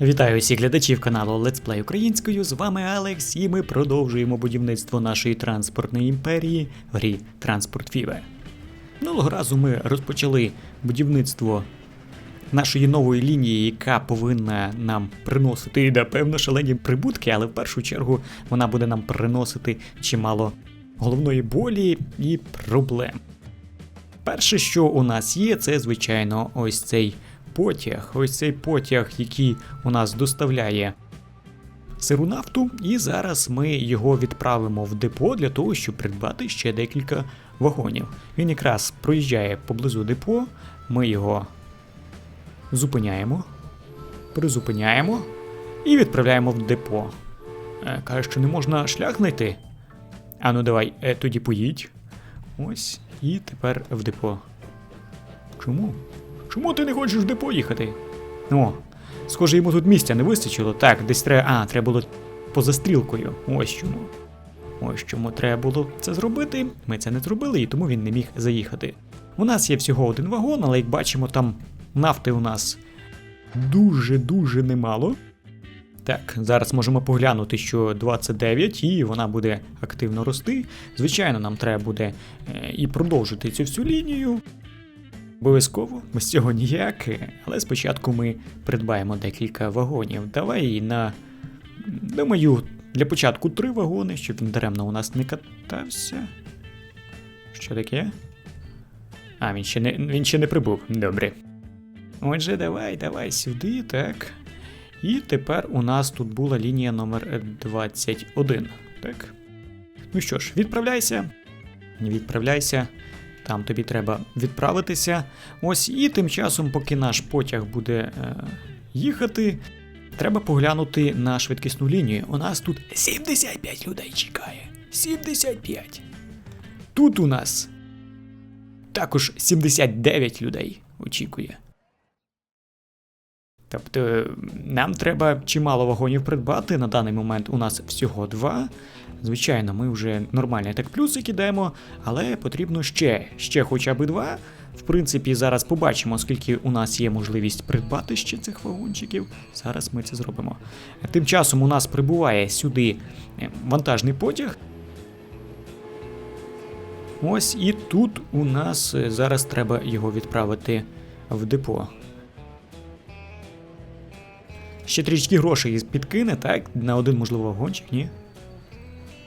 Вітаю всіх глядачів каналу Let's Play Українською. З вами Алекс, і ми продовжуємо будівництво нашої транспортної імперії в грі Транспорт Фіве. Минулого разу ми розпочали будівництво нашої нової лінії, яка повинна нам приносити, напевно, шалені прибутки, але в першу чергу вона буде нам приносити чимало головної болі і проблем. Перше, що у нас є, це звичайно ось цей потяг. Ось цей потяг, який у нас доставляє сиру нафту, і зараз ми його відправимо в депо для того, щоб придбати ще декілька вагонів. Він якраз проїжджає поблизу депо, ми його зупиняємо, призупиняємо і відправляємо в депо. Е, Каже, що не можна шлях знайти. А ну давай, е, тоді поїдь. Ось, і тепер в депо. Чому? Чому ти не хочеш в депо їхати? О, схоже, йому тут місця не вистачило. Так, десь треба. А, треба було поза стрілкою. Ось чому. Ось чому треба було це зробити. Ми це не зробили, і тому він не міг заїхати. У нас є всього один вагон, але як бачимо, там нафти у нас дуже-дуже немало. Так, зараз можемо поглянути, що 29, і вона буде активно рости. Звичайно, нам треба буде е, і продовжити цю всю лінію. Обов'язково, без цього ніяк, е, але спочатку ми придбаємо декілька вагонів. Давай на. Думаю, для початку три вагони, щоб він даремно у нас не катався. Що таке? А, він ще не, він ще не прибув. Добре. Отже, давай, давай сюди, так. І тепер у нас тут була лінія номер 21. Так. Ну що ж, відправляйся. Відправляйся. Там тобі треба відправитися. Ось і тим часом, поки наш потяг буде е, їхати, треба поглянути на швидкісну лінію. У нас тут 75 людей чекає. 75. Тут у нас також 79 людей очікує. Тобто нам треба чимало вагонів придбати. На даний момент у нас всього два. Звичайно, ми вже нормально так плюси кидаємо, але потрібно ще, ще хоча б два. В принципі, зараз побачимо, скільки у нас є можливість придбати ще цих вагончиків. Зараз ми це зробимо. Тим часом у нас прибуває сюди е, вантажний потяг. Ось і тут у нас е, зараз треба його відправити в депо. Ще трішки грошей підкине, так? На один, можливо, вагончик, ні?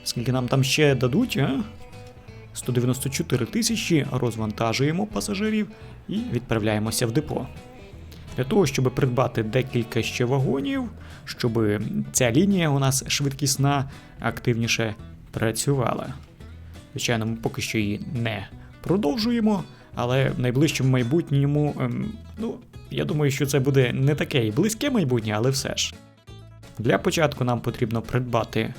Скільки нам там ще дадуть, а? 194 тисячі розвантажуємо пасажирів і відправляємося в депо. Для того, щоб придбати декілька ще вагонів, щоб ця лінія у нас швидкісна активніше працювала. Звичайно, ми поки що її не продовжуємо, але в найближчому майбутньому, ем, ну, я думаю, що це буде не таке і близьке майбутнє, але все ж. Для початку нам потрібно придбати,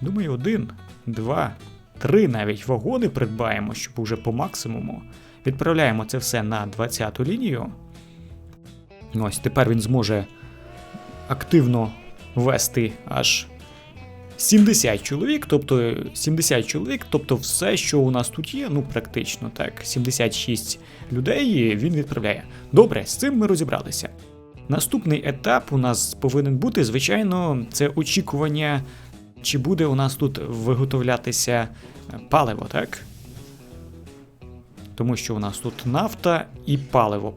думаю, один, два, три навіть вагони придбаємо, щоб уже по максимуму. Відправляємо це все на 20-ту лінію. Ось тепер він зможе активно вести аж 70 чоловік, тобто 70 чоловік, тобто все, що у нас тут є, ну практично так, 76 людей він відправляє. Добре, з цим ми розібралися. Наступний етап у нас повинен бути, звичайно, це очікування, чи буде у нас тут виготовлятися паливо, так? Тому що у нас тут нафта і паливо.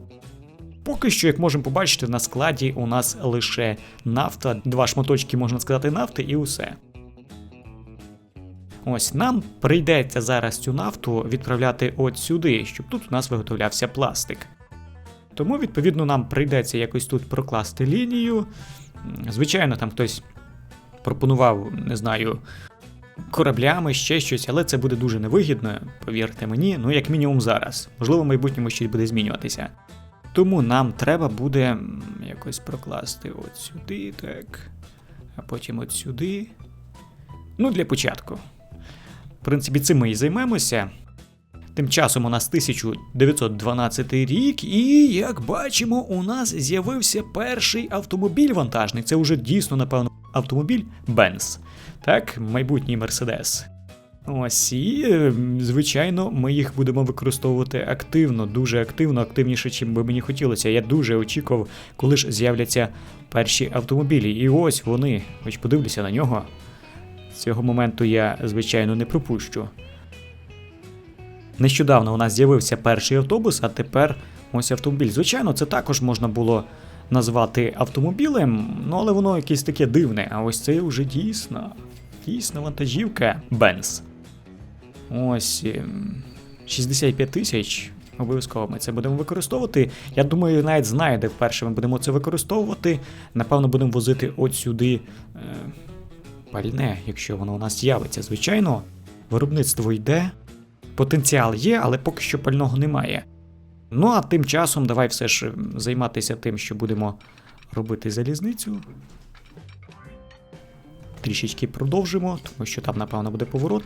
Поки що, як можемо побачити, на складі у нас лише нафта, два шматочки, можна сказати, нафти, і усе. Ось нам прийдеться зараз цю нафту відправляти от сюди, щоб тут у нас виготовлявся пластик. Тому, відповідно, нам прийдеться якось тут прокласти лінію. Звичайно, там хтось пропонував, не знаю, кораблями, ще щось, але це буде дуже невигідно, повірте мені, ну як мінімум зараз. Можливо, в майбутньому щось буде змінюватися. Тому нам треба буде якось прокласти от сюди, так. А потім от сюди. Ну, для початку. В принципі, цим ми і займемося. Тим часом у нас 1912 рік, і як бачимо, у нас з'явився перший автомобіль вантажний. Це вже дійсно, напевно, автомобіль Benz. Так, майбутній Мерседес. Ось і, е, звичайно, ми їх будемо використовувати активно, дуже активно, активніше, чим би мені хотілося. Я дуже очікував, коли ж з'являться перші автомобілі. І ось вони. Хоч подивлюся на нього. Цього моменту я, звичайно, не пропущу. Нещодавно у нас з'явився перший автобус, а тепер ось автомобіль. Звичайно, це також можна було назвати автомобілем, ну але воно якесь таке дивне. А ось це вже дійсно. Дійсно вантажівка Benz. Ось ем, 65 тисяч. Обов'язково ми це будемо використовувати. Я думаю, навіть знаю, де вперше ми будемо це використовувати. Напевно, будемо возити от сюди е, пальне, якщо воно у нас з'явиться. Звичайно, виробництво йде, потенціал є, але поки що пального немає. Ну а тим часом давай все ж займатися тим, що будемо робити залізницю. Трішечки продовжимо, тому що там, напевно, буде поворот.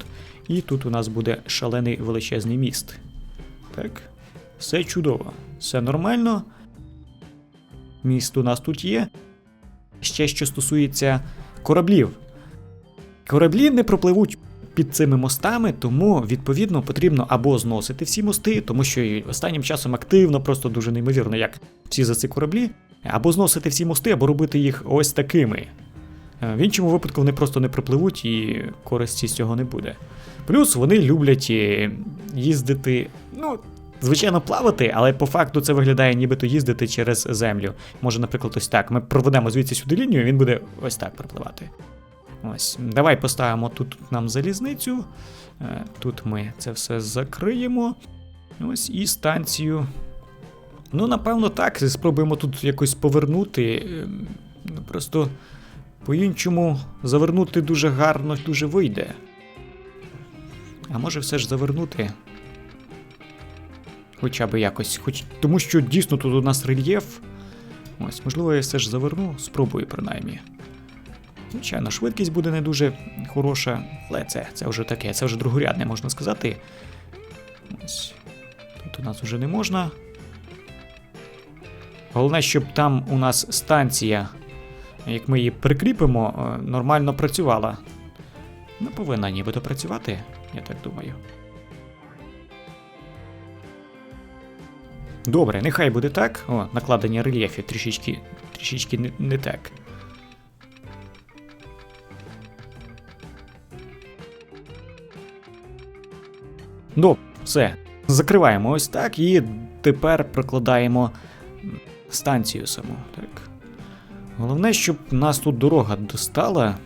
І тут у нас буде шалений величезний міст. Так. Все чудово, все нормально. Міст у нас тут є. Ще що стосується кораблів. Кораблі не пропливуть під цими мостами, тому відповідно потрібно або зносити всі мости, тому що і останнім часом активно, просто дуже неймовірно, як всі за ці кораблі, або зносити всі мости, або робити їх ось такими. Е, В іншому випадку вони просто не пропливуть і користі з цього не буде. Плюс вони люблять е, їздити, ну, звичайно, плавати, але по факту це виглядає нібито їздити через землю. Може, наприклад, ось так. Ми проведемо звідси сюди лінію, і він буде ось так пропливати. Ось, давай поставимо тут нам залізницю. Е, Тут ми це все закриємо. Ось і станцію. Ну, напевно, так. Спробуємо тут якось повернути. Ем, Просто по-іншому завернути дуже гарно, дуже вийде. А може все ж завернути. Хоча б якось. Хоч... Тому що дійсно тут у нас рельєф. Ось, можливо, я все ж заверну, спробую принаймні. Звичайно, швидкість буде не дуже хороша, але це, це вже таке, це вже другорядне, можна сказати. Ось. Тут у нас вже не можна. Головне, щоб там у нас станція, як ми її прикріпимо, е, нормально працювала. Не повинна нібито працювати, я так думаю. Добре, нехай буде так. О, накладення рельєфів трішечки, трішечки не, не так. Добре, все. Закриваємо ось так і тепер прокладаємо м, станцію саму. Так. Головне, щоб нас тут дорога достала.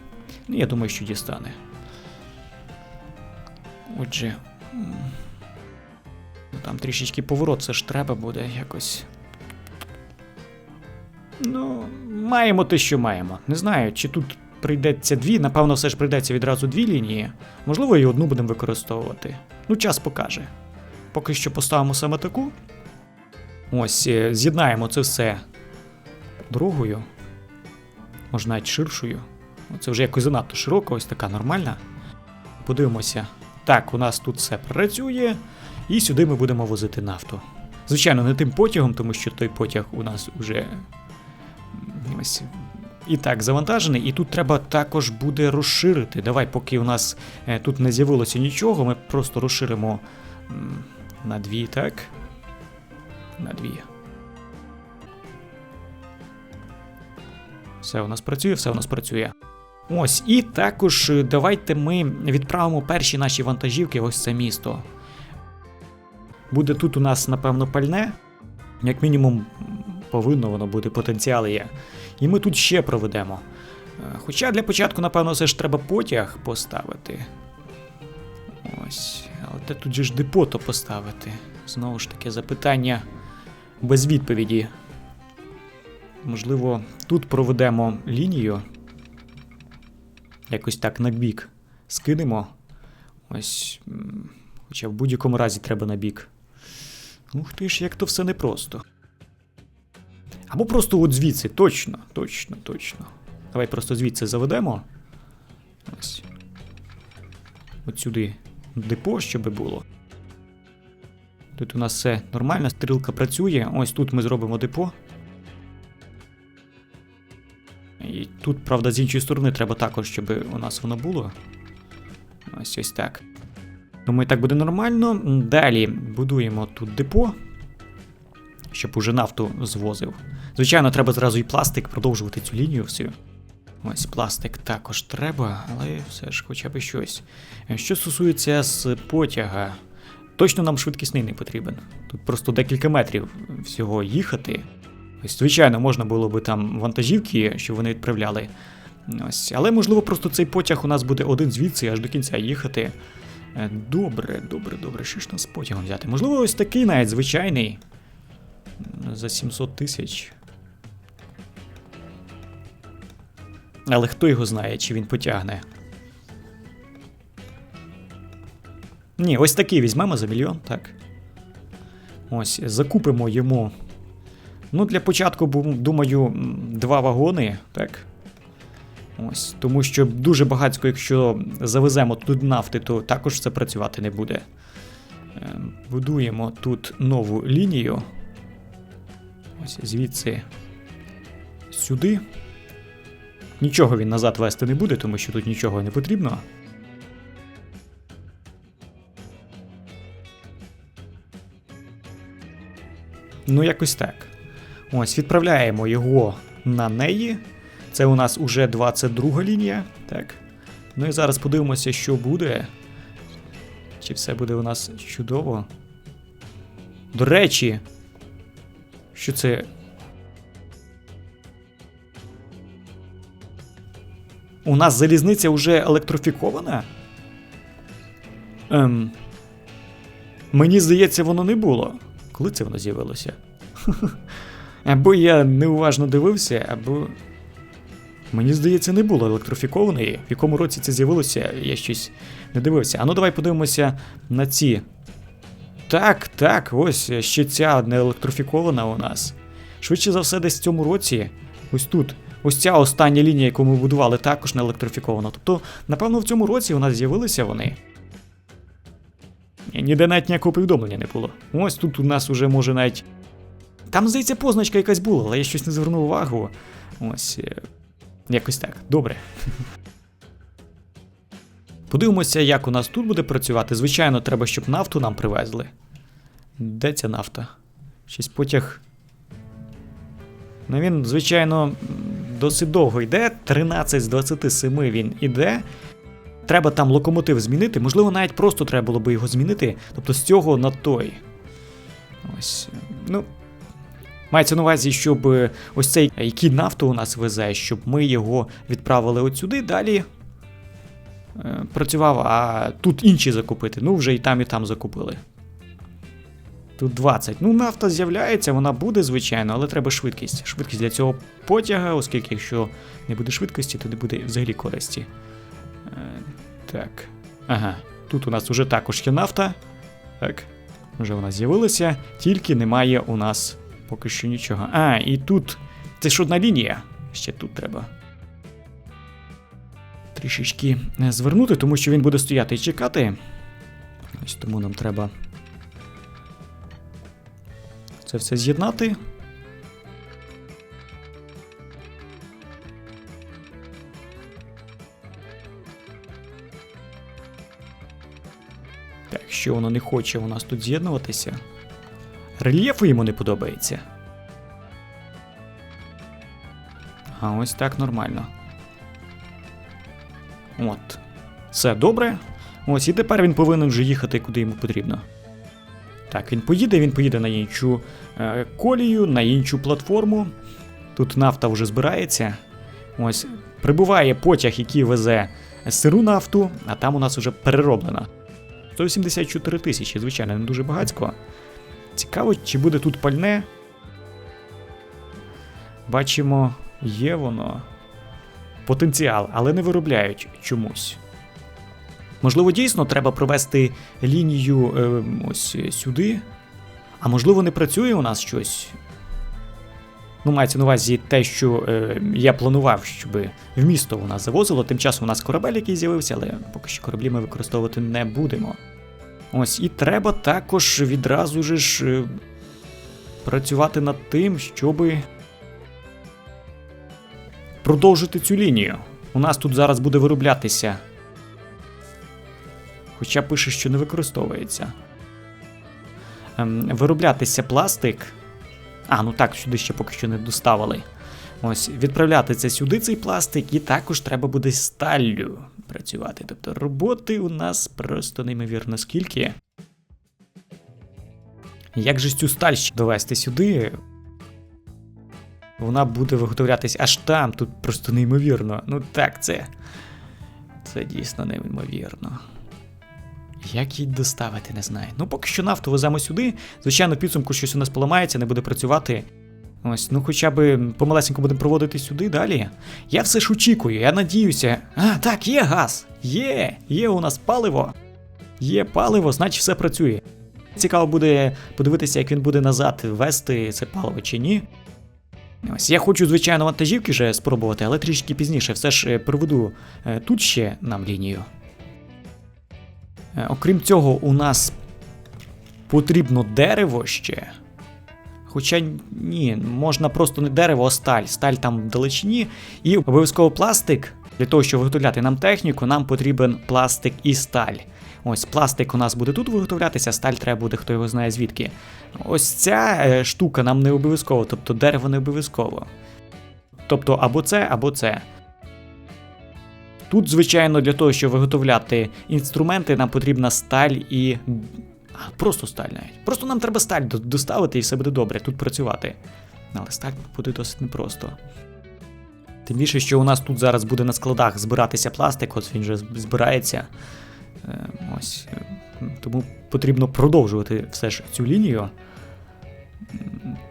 Ну, Я думаю, що дістане. Отже. ну, Там трішечки поворот, це ж треба буде якось. Ну, маємо те, що маємо. Не знаю, чи тут прийдеться дві, напевно, все ж прийдеться відразу дві лінії. Можливо, і одну будемо використовувати. Ну, час покаже. Поки що поставимо саме таку. Ось, е, з'єднаємо це все другою. Може навіть ширшою. Це вже якось занадто широко, ось така нормальна. Подивимося. Так, у нас тут все працює, і сюди ми будемо возити нафту. Звичайно, не тим потягом, тому що той потяг у нас вже ось і так завантажений, і тут треба також буде розширити. Давай, поки у нас е, тут не з'явилося нічого, ми просто розширимо на дві, так? На дві. Все у нас працює, все у нас працює. Ось, і також е, давайте ми відправимо перші наші вантажівки ось це місто. Буде тут у нас, напевно, пальне. Як мінімум, повинно воно бути, потенціал є. І ми тут ще проведемо. Е, Хоча для початку, напевно, все ж треба потяг поставити. Ось. Але тут же ж депото поставити? Знову ж таки, запитання без відповіді. Можливо, тут проведемо лінію. Якось так на бік скинемо. Ось. Хоча в будь-якому разі треба на бік. Ух ти ж, як то все непросто. Або просто от звідси, точно, точно, точно. Давай просто звідси заведемо. Ось. От сюди депо, щоб було. Тут у нас все нормально, стрілка працює. Ось тут ми зробимо депо. І тут, правда, з іншої сторони треба також, щоб у нас воно було. Ось ось так. Думаю, так буде нормально. Далі будуємо тут депо, щоб уже нафту звозив. Звичайно, треба зразу і пластик продовжувати цю лінію всю. Ось пластик також треба, але все ж хоча б щось. Що стосується з потяга, точно нам швидкісний не потрібен. Тут просто декілька метрів всього їхати. Ось, звичайно, можна було би там вантажівки, щоб вони відправляли. Ось, але можливо, просто цей потяг у нас буде один звідси аж до кінця їхати. Е, Добре, добре, добре. Що ж нам з потягом взяти? Можливо, ось такий навіть звичайний. За 700 тисяч. Але хто його знає, чи він потягне. Ні, ось такий візьмемо за мільйон, так. Ось, закупимо йому. Ну, для початку, думаю, два вагони, так. Ось, тому що дуже багатько, якщо завеземо тут нафти, то також це працювати не буде. Е, Будуємо тут нову лінію. Ось звідси сюди. Нічого він назад вести не буде, тому що тут нічого не потрібно. Ну, якось так. Ось, відправляємо його на неї. Це у нас уже 22 лінія. Так. Ну і зараз подивимося, що буде. Чи все буде у нас чудово. До речі, що це. У нас залізниця вже електрифікована? Ем. Мені здається, воно не було. Коли це воно з'явилося? Або я неуважно дивився, або. Мені здається, не було електрифікованої. В якому році це з'явилося, я щось не дивився. А ну давай подивимося на ці. Так, так, ось ще ця не електрифікована у нас. Швидше за все, десь в цьому році, ось тут. Ось ця остання лінія, яку ми будували, також не електрифікована. Тобто, напевно, в цьому році у нас з'явилися вони. Ні, Ніде навіть ніякого повідомлення не було. Ось тут у нас уже може навіть. Там, здається, позначка якась була, але я щось не звернув увагу. Ось. е, Якось так. Добре. Подивимося, як у нас тут буде працювати. Звичайно, треба, щоб нафту нам привезли. Де ця нафта? Щось потяг. Ну він, звичайно, досить довго йде. 13 з 27 він іде. Треба там локомотив змінити. Можливо, навіть просто треба було би його змінити. Тобто з цього на той. Ось. Ну. Мається на увазі, щоб е, ось цей, е, який нафту у нас везе, щоб ми його відправили от сюди, далі е, працював, а тут інші закупити. Ну, вже і там, і там закупили. Тут 20. Ну, нафта з'являється, вона буде, звичайно, але треба швидкість. Швидкість для цього потяга, оскільки якщо не буде швидкості, то не буде взагалі користі. Е, так. Ага. Тут у нас уже також є нафта. Так. Вже вона з'явилася, тільки немає у нас поки що нічого. А, і тут. Це ж одна лінія. Ще тут треба. Трішечки е, звернути, тому що він буде стояти і чекати. Ось тому нам треба це все з'єднати. Так, що воно не хоче у нас тут з'єднуватися. Рельєфу йому не подобається. А ось так нормально. От. Все добре. Ось, і тепер він повинен вже їхати куди йому потрібно. Так, він поїде, він поїде на іншу е, колію, на іншу платформу. Тут нафта вже збирається. Ось прибуває потяг, який везе сиру нафту, а там у нас вже перероблена. 184 тисячі, звичайно, не дуже багатько. Цікаво, чи буде тут пальне. Бачимо, є воно. Потенціал, але не виробляють чомусь. Можливо, дійсно треба провести лінію е, ось сюди. А можливо, не працює у нас щось. Ну, мається на увазі те, що е, я планував, щоб в місто у нас завозило. Тим часом у нас корабель, який з'явився, але поки що кораблі ми використовувати не будемо. Ось, і треба також відразу ж е, працювати над тим, щоб продовжити цю лінію. У нас тут зараз буде вироблятися Хоча пише, що не використовується. Ем, вироблятися пластик. А, ну так, сюди ще поки що не доставили. Ось, відправляти це сюди, цей пластик, і також треба буде сталлю працювати. Тобто роботи у нас просто неймовірно скільки. Як же цю сталь довести сюди? Вона буде виготовлятись аж там, тут просто неймовірно. Ну так, це. Це дійсно неймовірно. Як її доставити, не знаю. Ну, поки що нафту веземо сюди. Звичайно, підсумку щось у нас поламається, не буде працювати. Ось, ну хоча б помалесенько будемо проводити сюди далі. Я все ж очікую, я надіюся. А, так, є газ! Є! Є у нас паливо. Є паливо, значить все працює. Цікаво буде подивитися, як він буде назад вести це паливо чи ні. Ось я хочу, звичайно, вантажівки вже спробувати, але трішки пізніше все ж е, проведу е, тут ще нам лінію. Е, Окрім цього, у нас потрібно дерево ще. Хоча ні, можна просто не дерево, а сталь. Сталь там в далечині. І обов'язково пластик. Для того, щоб виготовляти нам техніку, нам потрібен пластик і сталь. Ось пластик у нас буде тут виготовлятися, сталь треба буде, хто його знає звідки. Ось ця е, штука нам не обов'язково, тобто дерево не обов'язково. Тобто або це, або це. Тут, звичайно, для того, щоб виготовляти інструменти, нам потрібна сталь і. А, просто сталь навіть. Просто нам треба сталь доставити і все буде добре, тут працювати. Але сталь буде досить непросто. Тим більше, що у нас тут зараз буде на складах збиратися пластик, ось він вже збирається. Е, Ось. Тому потрібно продовжувати все ж цю лінію.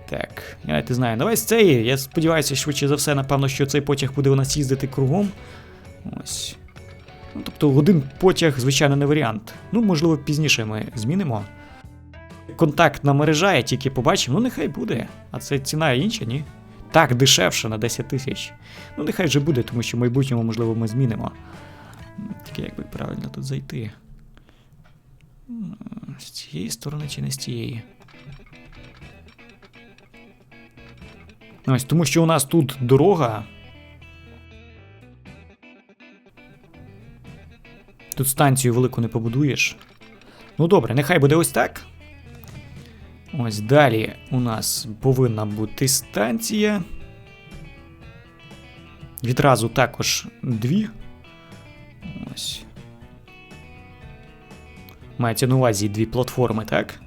Так, я не знаю. Давай з цієї. Я сподіваюся, швидше за все, напевно, що цей потяг буде у нас їздити кругом. Ось. Ну, тобто один потяг, звичайно, не варіант. Ну, можливо, пізніше ми змінимо. Контактна мережа, я тільки побачив, ну нехай буде. А це ціна інша, ні? Так, дешевше на 10 тисяч. Ну, нехай вже буде, тому що в майбутньому, можливо, ми змінимо. Тільки як би правильно тут зайти. З цієї сторони чи не з цієї? Ось, тому що у нас тут дорога. Тут станцію велику не побудуєш. Ну добре, нехай буде ось так. Ось далі у нас повинна бути станція. Відразу також дві. Ось. Мається на увазі дві платформи, так?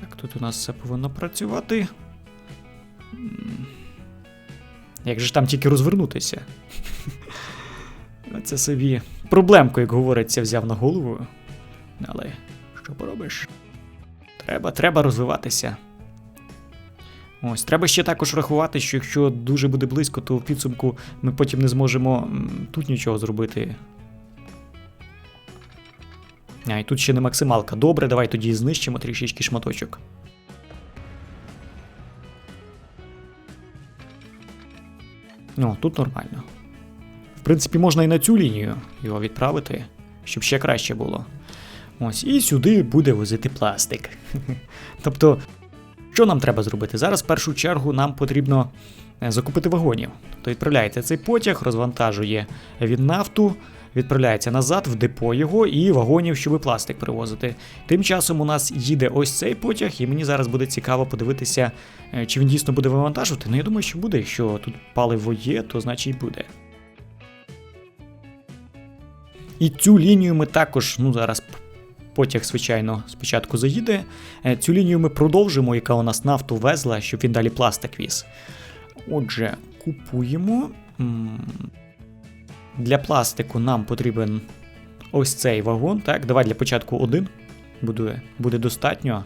Так, тут у нас все повинно працювати. Як же ж там тільки розвернутися? Це собі проблемку, як говориться, взяв на голову. Але що поробиш? Треба, треба розвиватися. Ось, треба ще також рахувати, що якщо дуже буде близько, то в підсумку ми потім не зможемо тут нічого зробити. А, і тут ще не максималка. Добре, давай тоді знищимо трішечки шматочок. О, тут нормально. В принципі, можна і на цю лінію його відправити, щоб ще краще було. Ось, і сюди буде возити пластик. тобто, що нам треба зробити? Зараз в першу чергу нам потрібно е, закупити вагонів. Тобто відправляється цей потяг, розвантажує він нафту, відправляється назад в депо його і вагонів, щоб пластик привозити. Тим часом у нас їде ось цей потяг, і мені зараз буде цікаво подивитися, е, чи він дійсно буде вивантажувати. Ну я думаю, що буде. Якщо тут паливо є, то значить буде. І цю лінію ми також, ну зараз потяг, звичайно, спочатку заїде. Е, Цю лінію ми продовжимо, яка у нас нафту везла, щоб він далі пластик віз. Отже, купуємо. Для пластику нам потрібен ось цей вагон. Так, давай для початку один. Буде, буде достатньо.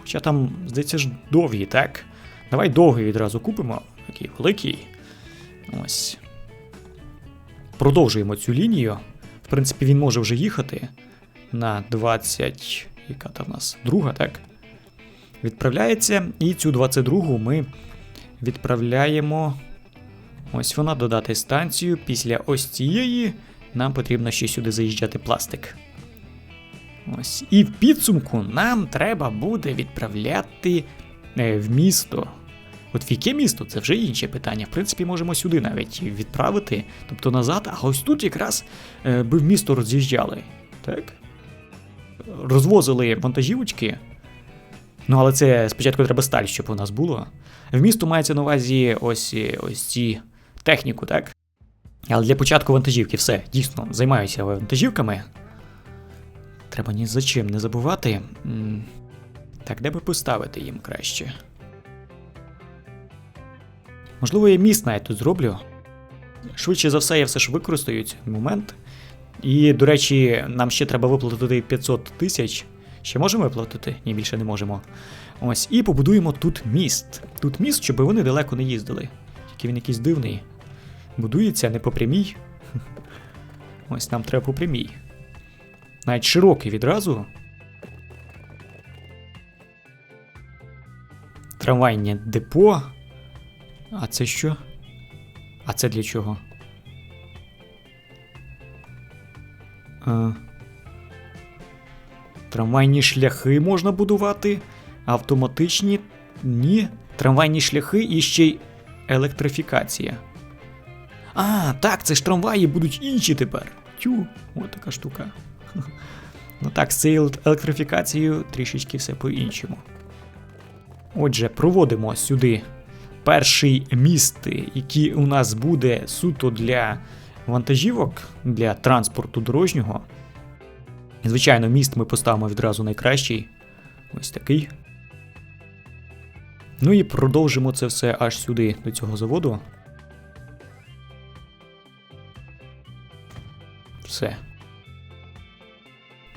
Хоча там, здається ж, довгий, так? Давай довгий відразу купимо. Такий великий. Ось. Продовжуємо цю лінію. В принципі, він може вже їхати на 20. Яка там в нас? Друга, так? Відправляється. І цю 22 ми відправляємо. Ось вона додати станцію. Після ось цієї нам потрібно ще сюди заїжджати пластик. Ось. І в підсумку нам треба буде відправляти е, в місто От в яке місто це вже інше питання. В принципі, можемо сюди навіть відправити, тобто назад, а ось тут якраз е, би в місто роз'їжджали. Так? Розвозили вантажівочки. Ну, але це спочатку треба сталь, щоб у нас було. В місто мається на увазі ось, е, ось ці техніку, так? Але для початку вантажівки все, дійсно, займаюся вантажівками. Треба ні за чим не забувати. Так, де би поставити їм краще? Можливо, я міст навіть тут зроблю. Швидше за все, я все ж використаю цей момент. І, до речі, нам ще треба виплатити 500 тисяч. Ще можемо виплатити? Ні, більше не можемо. Ось, і побудуємо тут міст. Тут міст, щоб вони далеко не їздили. Тільки він якийсь дивний. Будується не по прямій. Ось нам треба по прямій. Навіть широкий відразу. Трамвайне депо. А це що? А це для чого? А... Трамвайні шляхи можна будувати. Автоматичні. Ні. Трамвайні шляхи і ще й електрифікація. А, так, це ж трамваї будуть інші тепер. Тю, от така штука. Ну так, з цією електрифікацією трішечки все по-іншому. Отже, проводимо сюди перший міст, який у нас буде суто для вантажівок, для транспорту дорожнього. Звичайно, міст ми поставимо відразу найкращий. Ось такий. Ну і продовжимо це все аж сюди, до цього заводу. Все.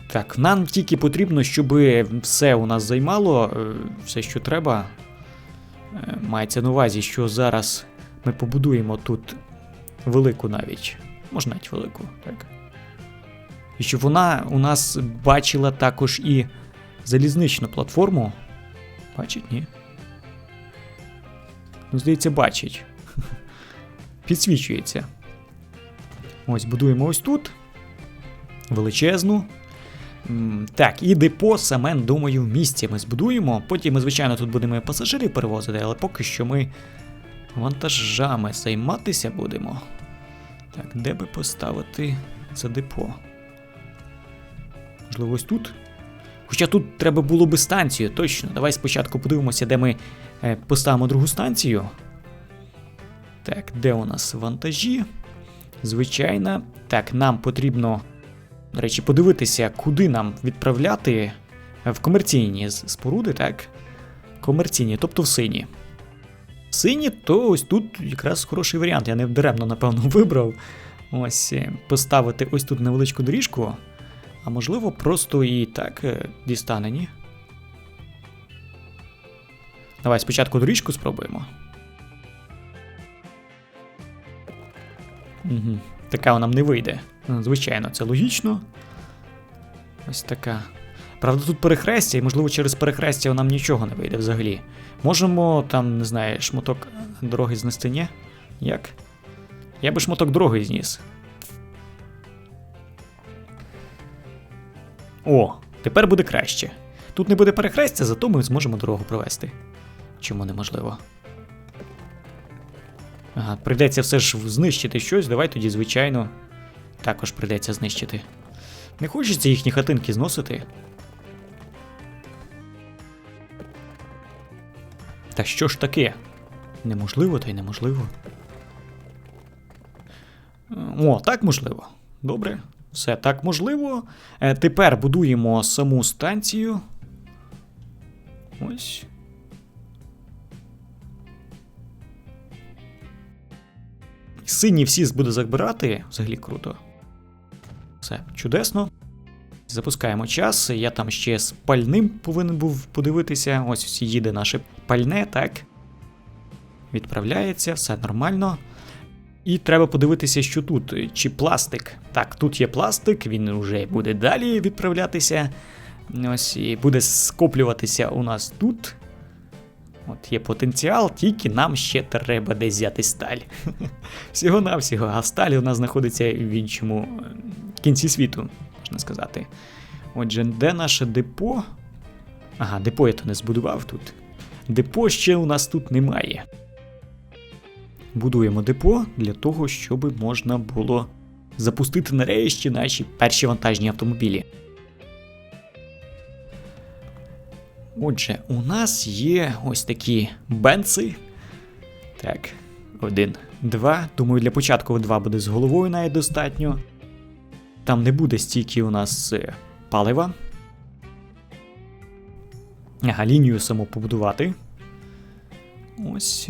Так, нам тільки потрібно, щоб все у нас займало, е, все, що треба. Е, Мається на увазі, що зараз ми побудуємо тут велику навіть. Можна навіть велику, так. І щоб вона у нас бачила також і залізничну платформу. Бачить, ні? Ну, здається, бачить. Підсвічується. Ось будуємо ось тут. Величезну. Так, і депо саме, думаю, в місті ми збудуємо. Потім ми, звичайно, тут будемо пасажирів перевозити, але поки що ми вантажами займатися будемо. Так, де би поставити це депо? Можливо, ось тут? Хоча тут треба було би станцію, точно. Давай спочатку подивимося, де ми е, поставимо другу станцію. Так, де у нас вантажі? Звичайно. Так, нам потрібно, до речі, подивитися, куди нам відправляти е, в комерційні споруди, так? Комерційні, тобто в сині. В сині, то ось тут якраз хороший варіант. Я не даремно, напевно, вибрав. Ось е, поставити ось тут невеличку доріжку. А можливо, просто і так е, дістане, ні? Давай спочатку доріжку спробуємо. Угу. Така нам не вийде. Ну, Звичайно, це логічно. Ось така. Правда, тут перехрестя, і можливо через перехрестя нам нічого не вийде взагалі. Можемо там, не знаю, шматок дороги знести, ні? Як? Я би шматок дороги зніс. О, тепер буде краще. Тут не буде перехрестя, зато ми зможемо дорогу провести. Чому неможливо? Ага, прийдеться все ж знищити щось, давай тоді, звичайно, також прийдеться знищити. Не хочеться їхні хатинки зносити. Та що ж таке? Неможливо, та й неможливо. О, так можливо. Добре. Все так можливо. Е, тепер будуємо саму станцію. Ось. Сині всі буде забирати, взагалі круто. Все, чудесно. Запускаємо час. Я там ще з пальним повинен був подивитися. Ось їде наше пальне, так. Відправляється, все нормально. І треба подивитися, що тут. Чи пластик. Так, тут є пластик, він вже буде далі відправлятися. Ось і буде скоплюватися у нас тут. От є потенціал, тільки нам ще треба десь взяти сталь. Всього-навсього, а сталь у нас знаходиться в іншому е, кінці світу, можна сказати. Отже, де наше депо? Ага, депо я то не збудував тут. депо ще у нас тут немає. Будуємо депо для того, щоб можна було запустити нарешті наші перші вантажні автомобілі. Отже, у нас є ось такі бенци. Так, один, два. Думаю, для початку два буде з головою навіть достатньо. Там не буде стільки у нас е, палива. Ага, лінію саму побудувати. Ось.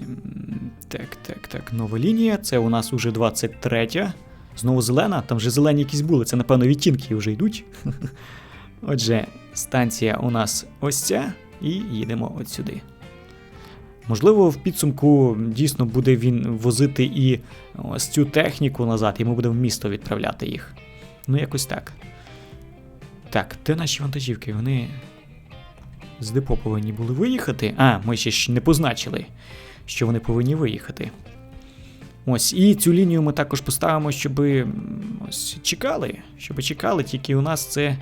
Так, так, так. Нова лінія. Це у нас уже 23. Знову зелена. Там вже зелені якісь були. Це, напевно, відтінки вже йдуть. Отже, станція у нас ось ця, і їдемо от сюди. Можливо, в підсумку дійсно буде він возити і ось цю техніку назад, і ми будемо в місто відправляти їх. Ну, якось так. Так, де наші вантажівки? Вони з депо повинні були виїхати. А, ми ще ж не позначили, що вони повинні виїхати. Ось, і цю лінію ми також поставимо, щоб ось чекали. Щоб чекали, тільки у нас це е,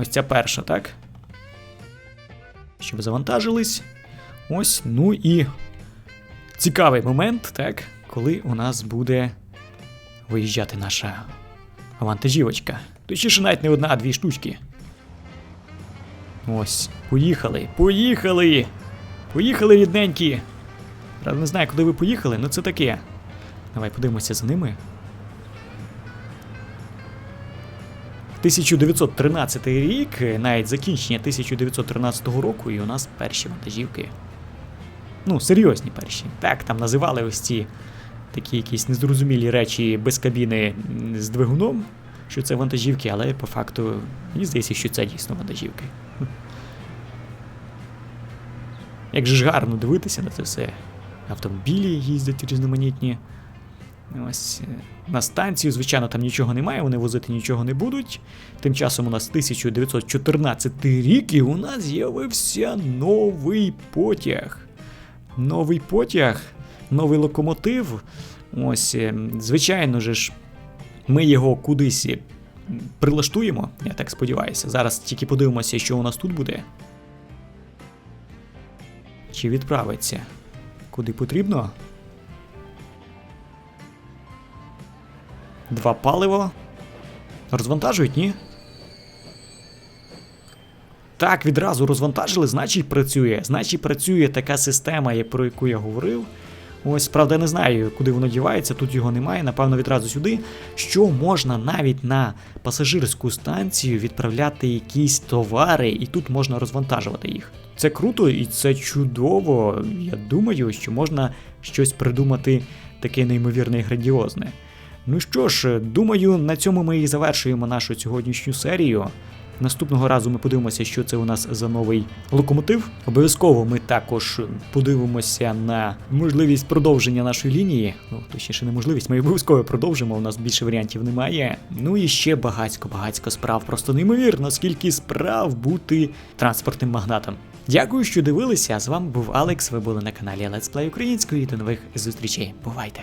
ось ця перша, так? Щоб завантажились. Ось, ну і цікавий момент, так, коли у нас буде виїжджати наша вантажівочка. Точніше, навіть не одна, а дві штучки. Ось, поїхали, поїхали! Поїхали, рідненькі! Правда, не знаю, куди ви поїхали, але це таке. Давай подивимося за ними. 1913 рік, навіть закінчення 1913 року, і у нас перші вантажівки. Ну, серйозні перші. Так, там називали ось ці такі якісь незрозумілі речі без кабіни з двигуном, що це вантажівки, але по факту мені здається, що це дійсно вантажівки. Як же ж гарно дивитися на це все. Автомобілі їздять різноманітні. Ось е, на станцію, звичайно, там нічого немає, вони возити нічого не будуть. Тим часом у нас 1914 рік, і у нас з'явився новий потяг. Новий потяг, новий локомотив. Ось, е, звичайно ж, ми його кудись е, прилаштуємо, я так сподіваюся. Зараз тільки подивимося, що у нас тут буде. Чи відправиться? Куди потрібно? Два паливо. Розвантажують, ні? Так, відразу розвантажили, значить працює. Значить працює така система, про яку я говорив. Ось, правда, я не знаю, куди воно дівається, тут його немає, напевно, відразу сюди. Що можна навіть на пасажирську станцію відправляти якісь товари, і тут можна розвантажувати їх. Це круто і це чудово. Я думаю, що можна щось придумати таке неймовірне і грандіозне. Ну що ж, думаю, на цьому ми і завершуємо нашу сьогоднішню серію. Наступного разу ми подивимося, що це у нас за новий локомотив. Обов'язково ми також подивимося на можливість продовження нашої лінії. Ну, точніше, не можливість, ми обов'язково продовжимо. У нас більше варіантів немає. Ну і ще багацько-багацько справ. Просто неймовірно, скільки справ бути транспортним магнатом. Дякую, що дивилися. З вами був Алекс. Ви були на каналі Let's Play Української. До нових зустрічей. Бувайте!